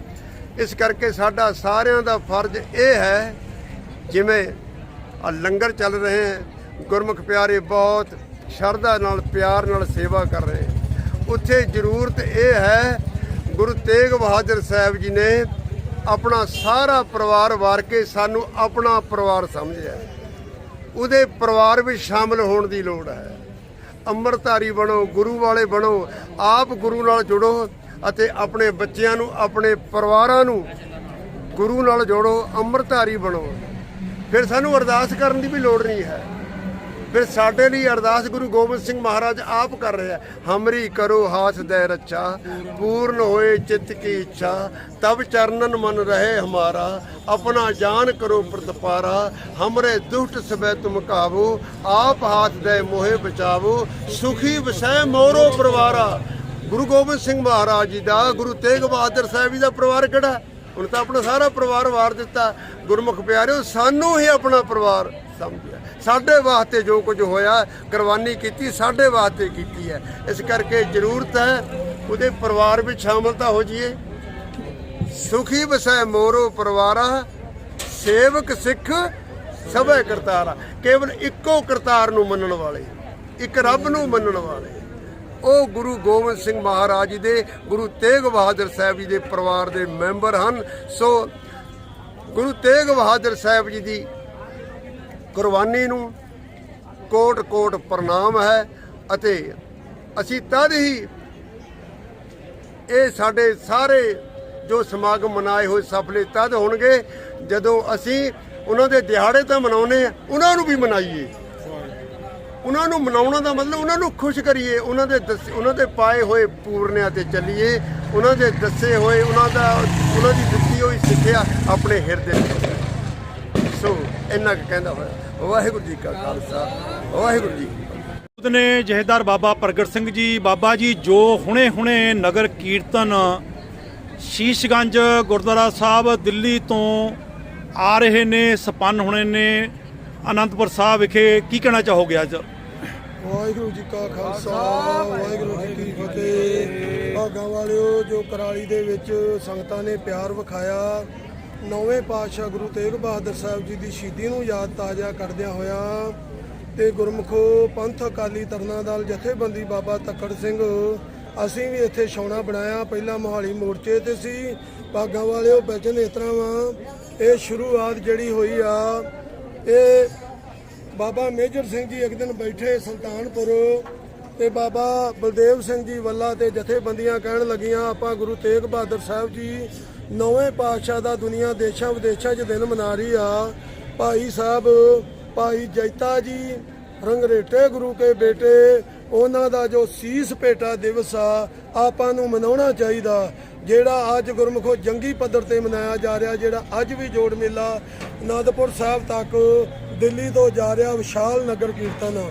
ਇਸ ਕਰਕੇ ਸਾਡਾ ਸਾਰਿਆਂ ਦਾ ਫਰਜ਼ ਇਹ ਹੈ, ਜਿਵੇਂ ਆ ਲੰਗਰ ਚੱਲ ਰਹੇ ਹੈ, ਗੁਰਮੁਖ ਪਿਆਰੇ ਬਹੁਤ ਸ਼ਰਧਾ ਨਾਲ, ਪਿਆਰ ਨਾਲ ਸੇਵਾ ਕਰ ਰਹੇ ਉੱਥੇ ਜ਼ਰੂਰਤ ਇਹ ਹੈ, ਗੁਰੂ ਤੇਗ ਬਹਾਦਰ ਸਾਹਿਬ ਜੀ ਨੇ ਆਪਣਾ ਸਾਰਾ ਪਰਿਵਾਰ ਵਾਰ ਕੇ ਸਾਨੂੰ ਆਪਣਾ ਪਰਿਵਾਰ ਸਮਝਿਆ। ਉਹਦੇ ਪਰਿਵਾਰ ਵਿੱਚ ਸ਼ਾਮਲ ਹੋਣ ਦੀ ਲੋੜ ਹੈ। ਅੰਮ੍ਰਿਤਧਾਰੀ ਬਣੋ, ਗੁਰੂ ਵਾਲੇ ਬਣੋ, ਆਪ ਗੁਰੂ ਨਾਲ ਜੁੜੋ ਅਤੇ ਆਪਣੇ ਬੱਚਿਆਂ ਨੂੰ, ਆਪਣੇ ਪਰਿਵਾਰਾਂ ਨੂੰ ਗੁਰੂ ਨਾਲ ਜੋੜੋ, ਅੰਮ੍ਰਿਤਧਾਰੀ ਬਣੋ। ਫਿਰ ਸਾਨੂੰ ਅਰਦਾਸ ਕਰਨ ਦੀ ਵੀ ਲੋੜ ਨਹੀਂ ਹੈ। ਫਿਰ ਸਾਡੇ ਲਈ ਅਰਦਾਸ ਗੁਰੂ ਗੋਬਿੰਦ ਸਿੰਘ ਮਹਾਰਾਜ ਆਪ ਕਰ ਰਿਹਾ ਹਮਰੀ ਕਰੋ ਹਾਥ ਦੇ ਰੱਛਾ, ਪੂਰਨ ਹੋਏ ਚਿੱਤ ਕੀ ਇੱਛਾ, ਤਬ ਚਰਨਨ ਮਨ ਰਹੇ ਹਮਾਰਾ, ਆਪਣਾ ਜਾਨ ਕਰੋ ਪ੍ਰਤਪਾਰਾ, ਹਮਰੇ ਦੁਸ਼ਟ ਸਬੈ ਤੁਮ ਕਾਬੂ, ਆਪ ਹਾਥ ਦੇ ਮੋਹਿ ਬਚਾਵੋ, ਸੁਖੀ ਵਸੈ ਮੋਰੋ ਪਰਿਵਾਰਾ। ਗੁਰੂ ਗੋਬਿੰਦ ਸਿੰਘ ਮਹਾਰਾਜ ਜੀ ਦਾ, ਗੁਰੂ ਤੇਗ ਬਹਾਦਰ ਸਾਹਿਬ ਜੀ ਦਾ ਪਰਿਵਾਰ ਕਿਹੜਾ? ਹੁਣ ਤਾਂ ਆਪਣਾ ਸਾਰਾ ਪਰਿਵਾਰ ਵਾਰ ਦਿੱਤਾ। ਗੁਰਮੁਖ ਪਿਆਰਿਓ, ਸਾਨੂੰ ਹੀ ਆਪਣਾ ਪਰਿਵਾਰ ਸਮਝਿਆ। ਸਾਡੇ ਵਾਸਤੇ ਜੋ ਕੁਝ ਹੋਇਆ, ਕੁਰਬਾਨੀ ਕੀਤੀ, ਸਾਡੇ ਵਾਸਤੇ ਕੀਤੀ ਹੈ। ਇਸ ਕਰਕੇ ਜ਼ਰੂਰਤ ਹੈ, ਉਹਦੇ ਪਰਿਵਾਰ ਵਿੱਚ ਸ਼ਾਮਲ ਤਾਂ ਹੋ ਜਾਈਏ। ਸੁਖੀ ਵਸੈ ਮੋਰੋ ਪਰਿਵਾਰਾ, ਸੇਵਕ ਸਿੱਖ ਸਭੇ ਕਰਤਾਰਾ। ਕੇਵਲ ਇੱਕੋ ਕਰਤਾਰ ਨੂੰ ਮੰਨਣ ਵਾਲੇ, ਇੱਕ ਰੱਬ ਨੂੰ ਮੰਨਣ ਵਾਲੇ। ਉਹ ਗੁਰੂ ਗੋਬਿੰਦ ਸਿੰਘ ਮਹਾਰਾਜ ਜੀ ਦੇ, ਗੁਰੂ ਤੇਗ ਬਹਾਦਰ ਸਾਹਿਬ ਜੀ ਦੇ ਪਰਿਵਾਰ ਦੇ ਮੈਂਬਰ ਹਨ। ਸੋ ਗੁਰੂ ਤੇਗ ਬਹਾਦਰ ਸਾਹਿਬ ਜੀ ਦੀ ਕੁਰਬਾਨੀ ਨੂੰ ਕੋਟ ਕੋਟ ਪ੍ਰਣਾਮ ਹੈ ਅਤੇ ਅਸੀਂ ਤਦ ਹੀ ਇਹ ਸਾਡੇ ਸਾਰੇ ਜੋ ਸਮਾਗਮ ਮਨਾਏ ਹੋਏ ਸਫਲੇ ਤਦ ਹੋਣਗੇ ਜਦੋਂ ਅਸੀਂ ਉਹਨਾਂ ਦੇ ਦਿਹਾੜੇ ਤਾਂ ਮਨਾਉਨੇ ਆ ਉਹਨਾਂ ਨੂੰ ਵੀ ਮਨਾਈਏ। ਉਹਨਾਂ ਨੂੰ ਮਨਾਉਣਾ ਦਾ ਮਤਲਬ ਉਹਨਾਂ ਨੂੰ ਖੁਸ਼ ਕਰੀਏ, ਉਹਨਾਂ ਦੇ ਦੱਸ- ਉਹਨਾਂ ਦੇ ਪਾਏ ਹੋਏ ਪੂਰਨਿਆਂ ਤੇ ਚੱਲੀਏ, ਉਹਨਾਂ ਦੇ ਦੱਸੇ ਹੋਏ, ਉਹਨਾਂ ਦਾ, ਉਹਨਾਂ ਦੀ ਦਿੱਤੀ ਹੋਈ ਸਿੱਖਿਆ ਆਪਣੇ ਹਿਰਦੇ ਵਿੱਚ। ਸੋ, ਇੰਨਾ ਕੁ ਕਹਿੰਦਾ ਹੋਇਆ। ਵਾਹਿਗੁਰੂ ਜੀ ਕਾ ਖਾਲਸਾ ਵਾਹਿਗੁਰੂ ਜੀ ਨੇ ਜਹੇਦਾਰ ਬਾਬਾ ਪ੍ਰਗਟ ਸਿੰਘ ਜੀ ਬਾਬਾ ਜੀ ਜੋ ਹੁਣੇ-ਹੁਣੇ ਨਗਰ ਕੀਰਤਨ ਸ਼ੀਸ਼ਗੰਜ ਗੁਰਦੁਆਰਾ ਸਾਹਿਬ ਦਿੱਲੀ ਤੋਂ ਆ ਰਹੇ ਨੇ ਸਪੰਨ ਹੋਣੇ ਨੇ ਅਨੰਦਪੁਰ ਸਾਹਿਬ ਵਿਖੇ ਕੀ ਕਹਿਣਾ ਚਾਹੋਗੇ ਅੱਜ? ਵਾਹਿਗੁਰੂ ਜੀ ਕਾ ਖਾਲਸਾ ਵਾਹਿਗੁਰੂ ਜੀ ਕੀ ਫਤਿਹ। ਭਾਗਾਂ ਵਾਲਿਓ ਜੋ ਕਰਾਲੀ ਦੇ ਵਿੱਚ ਸੰਗਤਾਂ ਨੇ ਪਿਆਰ ਵਿਖਾਇਆ ਨੌਵੇਂ ਪਾਤਸ਼ਾਹ ਗੁਰੂ ਤੇਗ ਬਹਾਦਰ ਸਾਹਿਬ ਜੀ ਦੀ ਸ਼ਹੀਦੀ ਨੂੰ ਯਾਦ ਤਾਜ਼ਾ ਕਰਦਿਆਂ ਹੋਇਆ ਤੇ ਗੁਰਮਖੋ ਪੰਥ ਅਕਾਲੀ ਤਰਨਾ ਦਲ ਜਥੇਬੰਦੀ ਬਾਬਾ ਤੱਕੜ ਸਿੰਘ, ਅਸੀਂ ਵੀ ਇੱਥੇ ਛਾਉਣਾ ਬਣਾਇਆ। ਪਹਿਲਾਂ ਮੋਹਾਲੀ ਮੋਰਚੇ ਤੇ ਸੀ ਭਾਗਾਂ ਵਾਲਿਓ ਬਚਨ ਇਸ ਤਰ੍ਹਾਂ ਵਾ। ਇਹ ਸ਼ੁਰੂਆਤ ਜਿਹੜੀ ਹੋਈ ਆ, ਇਹ ਬਾਬਾ ਮੇਜਰ ਸਿੰਘ ਜੀ ਇੱਕ ਦਿਨ ਬੈਠੇ ਸੁਲਤਾਨਪੁਰ ਤੇ ਬਾਬਾ ਬਲਦੇਵ ਸਿੰਘ ਜੀ ਵੱਲਾ ਤੇ ਜਥੇਬੰਦੀਆਂ ਕਹਿਣ ਲੱਗੀਆਂ, ਆਪਾਂ ਗੁਰੂ ਤੇਗ ਬਹਾਦਰ ਸਾਹਿਬ ਜੀ ਨੌਵੇਂ ਪਾਤਸ਼ਾਹ ਦਾ ਦੁਨੀਆ ਦੇਸ਼ਾਂ ਵਿਦੇਸ਼ਾਂ 'ਚ ਦਿਨ ਮਨਾ ਰਹੀ ਆ। ਭਾਈ ਸਾਹਿਬ, ਭਾਈ ਜੈਤਾ ਜੀ, ਰੰਗਰੇਟੇ ਗੁਰੂ ਕੇ ਬੇਟੇ, ਉਹਨਾਂ ਦਾ ਜੋ ਸੀਸ ਭੇਟਾ ਦਿਵਸ ਆ, ਆਪਾਂ ਨੂੰ ਮਨਾਉਣਾ ਚਾਹੀਦਾ। ਜਿਹੜਾ ਅੱਜ ਗੁਰਮੁਖੋ ਜੰਗੀ ਪੱਧਰ ਤੇ ਮਨਾਇਆ ਜਾ ਰਿਹਾ, ਜਿਹੜਾ ਅੱਜ ਵੀ ਜੋੜ ਮੇਲਾ ਅਨੰਦਪੁਰ ਸਾਹਿਬ ਤੱਕ ਦਿੱਲੀ ਤੋਂ ਜਾ ਰਿਹਾ ਵਿਸ਼ਾਲ ਨਗਰ ਕੀਰਤਨ।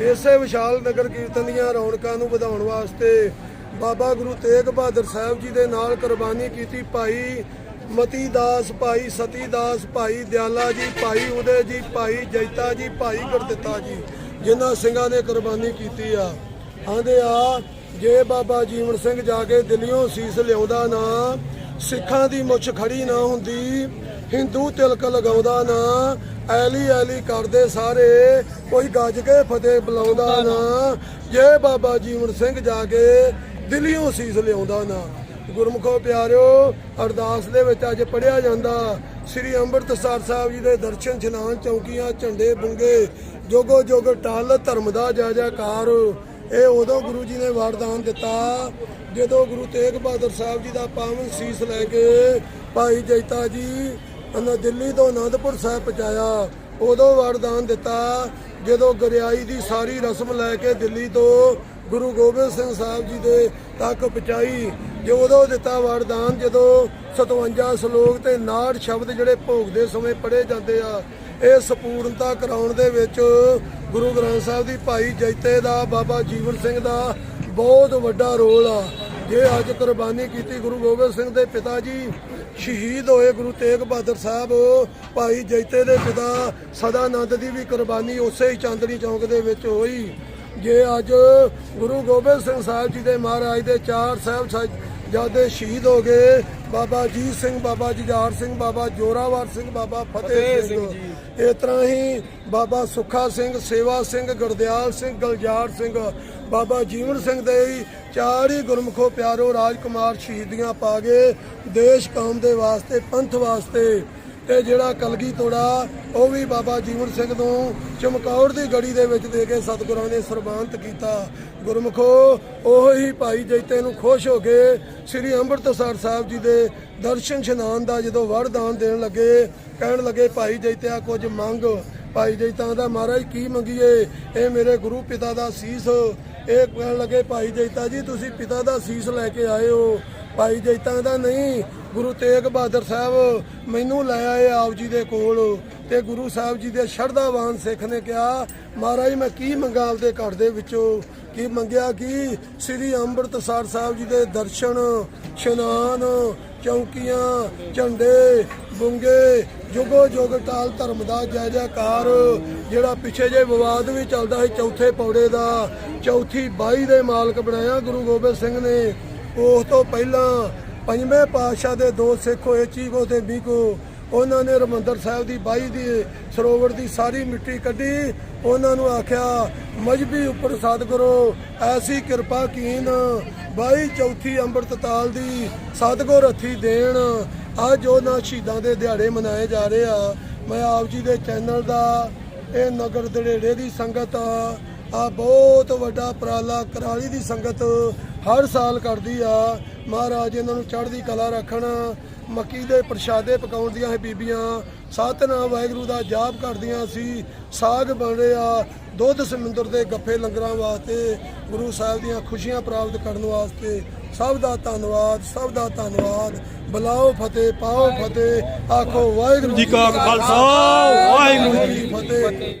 ਇਸੇ ਵਿਸ਼ਾਲ ਨਗਰ ਕੀਰਤਨ ਦੀਆਂ ਰੌਣਕਾਂ ਨੂੰ ਵਧਾਉਣ ਵਾਸਤੇ ਬਾਬਾ ਗੁਰੂ ਤੇਗ ਬਹਾਦਰ ਸਾਹਿਬ ਜੀ ਦੇ ਨਾਲ ਕੁਰਬਾਨੀ ਕੀਤੀ ਭਾਈ ਮਤੀ ਦਾਸ, ਭਾਈ ਸਤੀ ਦਾਸ, ਭਾਈ ਦਿਆਲਾ ਜੀ, ਭਾਈ ਉਦੇ ਜੀ, ਭਾਈ ਜੈਤਾ ਜੀ, ਭਾਈ ਗੁਰਦਿੱਤਾ ਜੀ, ਜਿਨ੍ਹਾਂ ਸਿੰਘਾਂ ਨੇ ਕੁਰਬਾਨੀ ਕੀਤੀ ਆ। ਆਂਦੇ ਆ, ਜੇ ਬਾਬਾ ਜੀਵਨ ਸਿੰਘ ਜਾ ਕੇ ਦਿੱਲੀੋਂ ਸੀਸ ਲਿਆਉਂਦਾ ਨਾ, ਸਿੱਖਾਂ ਦੀ ਮੁੱਛ ਖੜੀ ਨਾ ਹੁੰਦੀ, ਹਿੰਦੂ ਤਿਲਕ ਲਗਾਉਂਦਾ ਨਾ, ਐਲੀ ਐਲੀ ਕਰਦੇ ਸਾਰੇ, ਕੋਈ ਗੱਜ ਕੇ ਫਤਿਹ ਬੁਲਾਉਂਦਾ ਨਾ, ਜੇ ਬਾਬਾ ਜੀਵਨ ਸਿੰਘ ਜਾ ਕੇ ਦਿੱਲੀੋਂ ਸੀਸ ਲਿਆਉਂਦਾ ਨਾ। ਗੁਰਮੁਖੋ ਪਿਆਰਿਓ, ਅਰਦਾਸ ਦੇ ਵਿੱਚ ਅੱਜ ਪੜਿਆ ਜਾਂਦਾ, ਸ੍ਰੀ ਅੰਮ੍ਰਿਤਸਰ ਸਾਹਿਬ ਜੀ ਦੇ ਦਰਸ਼ਨ ਇਸ਼ਨਾਨ ਚੌਕੀਆਂ, ਝੰਡੇ ਬੁੰਗੇ, ਜੋਗੋ ਜੋਗ ਟਲ ਧਰਮ ਦਾ ਜੈ ਜੈਕਾਰ। ਇਹ ਉਦੋਂ ਗੁਰੂ ਜੀ ਨੇ ਵਰਦਾਨ ਦਿੱਤਾ, ਜਦੋਂ ਗੁਰੂ ਤੇਗ ਬਹਾਦਰ ਸਾਹਿਬ ਜੀ ਦਾ ਪਾਵਨ ਸੀਸ ਲੈ ਕੇ ਭਾਈ ਜੈਤਾ ਜੀ ਅਨ ਦਿੱਲੀ ਤੋਂ ਆਨੰਦਪੁਰ ਸਾਹਿਬ ਪਹੁੰਚਾਇਆ, ਉਦੋਂ ਵਰਦਾਨ ਦਿੱਤਾ, ਜਦੋਂ ਗਰਿਆਈ ਦੀ ਸਾਰੀ ਰਸਮ ਲੈ ਕੇ ਦਿੱਲੀ ਤੋਂ ਗੁਰੂ ਗੋਬਿੰਦ ਸਿੰਘ ਸਾਹਿਬ ਜੀ ਦੇ ਤੱਕ ਪਹੁੰਚਾਈ, ਜੋ ਉਦੋਂ ਦਿੱਤਾ ਵਰਦਾਨ, ਜਦੋਂ 57 ਸ਼ਲੋਕ ਤੇ 69 ਸ਼ਬਦ ਜਿਹੜੇ ਭੋਗ ਦੇ ਸਮੇਂ ਪੜ੍ਹੇ ਜਾਂਦੇ ਆ, ਇਹ ਸਪੂਰਨਤਾ ਕਰਾਉਣ ਦੇ ਵਿੱਚ ਗੁਰੂ ਗ੍ਰੰਥ ਸਾਹਿਬ ਦੀ ਭਾਈ ਜੈਤੇ ਦਾ, ਬਾਬਾ ਜੀਵਨ ਸਿੰਘ ਦਾ ਬਹੁਤ ਵੱਡਾ ਰੋਲ ਆ। ਜੇ ਅੱਜ ਕੁਰਬਾਨੀ ਕੀਤੀ ਗੁਰੂ ਗੋਬਿੰਦ ਸਿੰਘ ਦੇ ਪਿਤਾ ਜੀ, ਸ਼ਹੀਦ ਹੋਏ ਗੁਰੂ ਤੇਗ ਬਹਾਦਰ ਸਾਹਿਬ, ਭਾਈ ਜੈਤੇ ਦੇ ਪਿਤਾ ਸਦਾਨੰਦ ਦੀ ਵੀ ਕੁਰਬਾਨੀ ਉਸੇ ਹੀ ਚਾਂਦਨੀ ਚੌਂਕ ਦੇ ਵਿੱਚ ਹੋਈ। ਜੇ ਅੱਜ ਗੁਰੂ ਗੋਬਿੰਦ ਸਿੰਘ ਸਾਹਿਬ ਜੀ ਦੇ ਮਹਾਰਾਜ ਦੇ ਚਾਰ ਸਾਹਿਬ ਜਾਦੇ ਸ਼ਹੀਦ ਹੋ ਗਏ ਬਾਬਾ ਜੀਤ ਸਿੰਘ ਬਾਬਾ ਜੁਝਾਰ ਸਿੰਘ ਬਾਬਾ ਜੋਰਾਵਰ ਸਿੰਘ ਬਾਬਾ ਫਤਿਹ ਸਿੰਘ। ਇਸ ਤਰ੍ਹਾਂ ਹੀ ਬਾਬਾ ਸੁੱਖਾ ਸਿੰਘ ਸੇਵਾ ਸਿੰਘ ਗੁਰਦਿਆਲ ਸਿੰਘ ਗਲਜਾਰ ਸਿੰਘ ਬਾਬਾ ਜੀਵਨ ਸਿੰਘ ਦੇ ਵੀ ਚਾਰ ਹੀ ਗੁਰਮਖੋ ਪਿਆਰੋ ਰਾਜਕੁਮਾਰ ਸ਼ਹੀਦੀਆਂ ਪਾ ਗਏ। ਦੇਸ਼ ਕੌਮ ਦੇ ਵਾਸਤੇ ਪੰਥ ਵਾਸਤੇ ਤੇ ਜਿਹੜਾ ਕਲਗੀ ਤੋੜਾ, ਉਹ ਵੀ ਬਾਬਾ ਜੀਵਨ ਸਿੰਘ ਨੂੰ ਚਮਕੌਰ ਦੀ ਗੜੀ ਦੇ ਵਿੱਚ ਦੇ ਕੇ ਸਤਿਗੁਰਾਂ ਨੇ ਸਰਬੰਤ ਕੀਤਾ। ਗੁਰਮਖੋ, ਉਹ ਹੀ ਭਾਈ ਜੈਤੇ ਨੂੰ ਖੁਸ਼ ਹੋ ਕੇ ਸ੍ਰੀ ਅੰਮ੍ਰਿਤਸਰ ਸਾਹਿਬ ਜੀ ਦੇ ਦਰਸ਼ਨ ਇਸ਼ਨਾਨ ਦਾ ਜਦੋਂ ਵਰਦਾਨ ਦੇਣ ਲੱਗੇ, ਕਹਿਣ ਲੱਗੇ, ਭਾਈ ਜੈਤਿਆ, ਕੁਝ ਮੰਗ। ਭਾਈ ਜੈਤਾਂ ਦਾ, ਮਹਾਰਾਜ, ਕੀ ਮੰਗੀਏ? ਇਹ ਮੇਰੇ ਗੁਰੂ ਪਿਤਾ ਦਾ ਸੀਸ। ਇਹ ਕਹਿਣ ਲੱਗੇ, ਭਾਈ ਜੈਤਾ ਜੀ, ਤੁਸੀਂ ਪਿਤਾ ਦਾ ਸੀਸ ਲੈ ਕੇ ਆਏ ਹੋ। ਭਾਈ ਜੈਤਾਂ ਦਾ ਨਹੀਂ ਗੁਰੂ ਤੇਗ ਬਹਾਦਰ ਸਾਹਿਬ ਮੈਨੂੰ ਲੈ ਆਏ ਆਪ ਜੀ ਦੇ ਕੋਲ ਤੇ ਗੁਰੂ ਸਾਹਿਬ ਜੀ ਦੇ ਸ਼ਰਧਾਵਾਨ ਸਿੱਖ ਨੇ ਕਿਹਾ, ਮਹਾਰਾਜ, ਮੈਂ ਕੀ ਮੰਗਾ ਆਪਦੇ ਘਰ ਦੇ ਵਿੱਚੋਂ? ਕੀ ਮੰਗਿਆ ਕਿ? ਸ੍ਰੀ ਅੰਮ੍ਰਿਤਸਰ ਸਾਹਿਬ ਜੀ ਦੇ ਦਰਸ਼ਨ, ਇਸ਼ਨਾਨ, ਚੌਂਕੀਆਂ, ਝੰਡੇ, ਬੁੰਗੇ, ਜੁਗੋ ਜੁਗ ਕਾਲ ਧਰਮ ਦਾ ਜੈ ਜੈਕਾਰ, ਜਿਹੜਾ ਪਿੱਛੇ ਜੇ ਵਿਵਾਦ ਵੀ ਚੱਲਦਾ ਸੀ ਚੌਥੇ ਪੌੜੇ ਦਾ, ਚੌਥੀ ਬਾਈ ਦੇ ਮਾਲਕ ਬਣਾਇਆ ਗੁਰੂ ਗੋਬਿੰਦ ਸਿੰਘ ਨੇ। ਉਸ ਤੋਂ ਪਹਿਲਾਂ ਪੰਜਵੇਂ ਪਾਤਸ਼ਾਹ ਦੇ ਦੋ ਸਿੱਖ ਹੋਏ, ਚੀਕੋ ਤੇ ਬੀਕੋ, ਉਹਨਾਂ ਨੇ ਰਮੰਦਰ ਸਾਹਿਬ ਦੀ ਬਾਈ ਦੀ, ਸਰੋਵਰ ਦੀ ਸਾਰੀ ਮਿੱਟੀ ਕੱਢੀ। ਉਹਨਾਂ ਨੂੰ ਆਖਿਆ, ਮਜਬੀ ਉੱਪਰ ਸਤਿਗੁਰੂ, ਐਸੀ ਕਿਰਪਾ ਕੀਨ, ਬਾਈ ਚੌਥੀ ਅੰਮ੍ਰਿਤ ਤਾਲ ਦੀ ਸਤਿਗੁਰ ਹੱਥੀ ਦੇਣ। ਅੱਜ ਉਹਨਾਂ ਸ਼ਹੀਦਾਂ ਦੇ ਦਿਹਾੜੇ ਮਨਾਏ ਜਾ ਰਹੇ ਆ। ਮੈਂ ਆਪ ਜੀ ਦੇ ਚੈਨਲ ਦਾ, ਇਹ ਨਗਰ ਦੜੇੜੇ ਦੀ ਸੰਗਤ ਆ ਬਹੁਤ ਵੱਡਾ ਉਪਰਾਲਾ ਕਰਾਲੀ ਦੀ ਸੰਗਤ ਹਰ ਸਾਲ ਕਰਦੀ ਆ। ਮਹਾਰਾਜ ਇਹਨਾਂ ਨੂੰ ਚੜ੍ਹਦੀ ਕਲਾ ਰੱਖਣ ਮੱਕੀ ਦੇ ਪ੍ਰਸ਼ਾਦੇ ਪਕਾਉਣ ਦੀਆਂ ਇਹ ਬੀਬੀਆਂ ਸਤਨਾਮ ਵਾਹਿਗੁਰੂ ਦਾ ਜਾਪ ਕਰਦੀਆਂ ਸੀ ਸਾਗ ਬਣ ਰਿਹਾ ਦੁੱਧ ਸਮੁੰਦਰ ਦੇ ਗੱਫੇ ਲੰਗਰਾਂ ਵਾਸਤੇ ਗੁਰੂ ਸਾਹਿਬ ਦੀਆਂ ਖੁਸ਼ੀਆਂ ਪ੍ਰਾਪਤ ਕਰਨ ਵਾਸਤੇ ਸਭ ਦਾ ਧੰਨਵਾਦ ਸਭ ਦਾ ਧੰਨਵਾਦ। ਬੁਲਾਓ ਫਤਿਹ ਪਾਓ ਫਤਿਹ ਆਖੋ ਵਾਹਿਗੁਰੂ ਜੀ ਕਾ ਖਾਲਸਾ ਵਾਹਿਗੁਰੂ ਜੀ ਫਤਿਹ।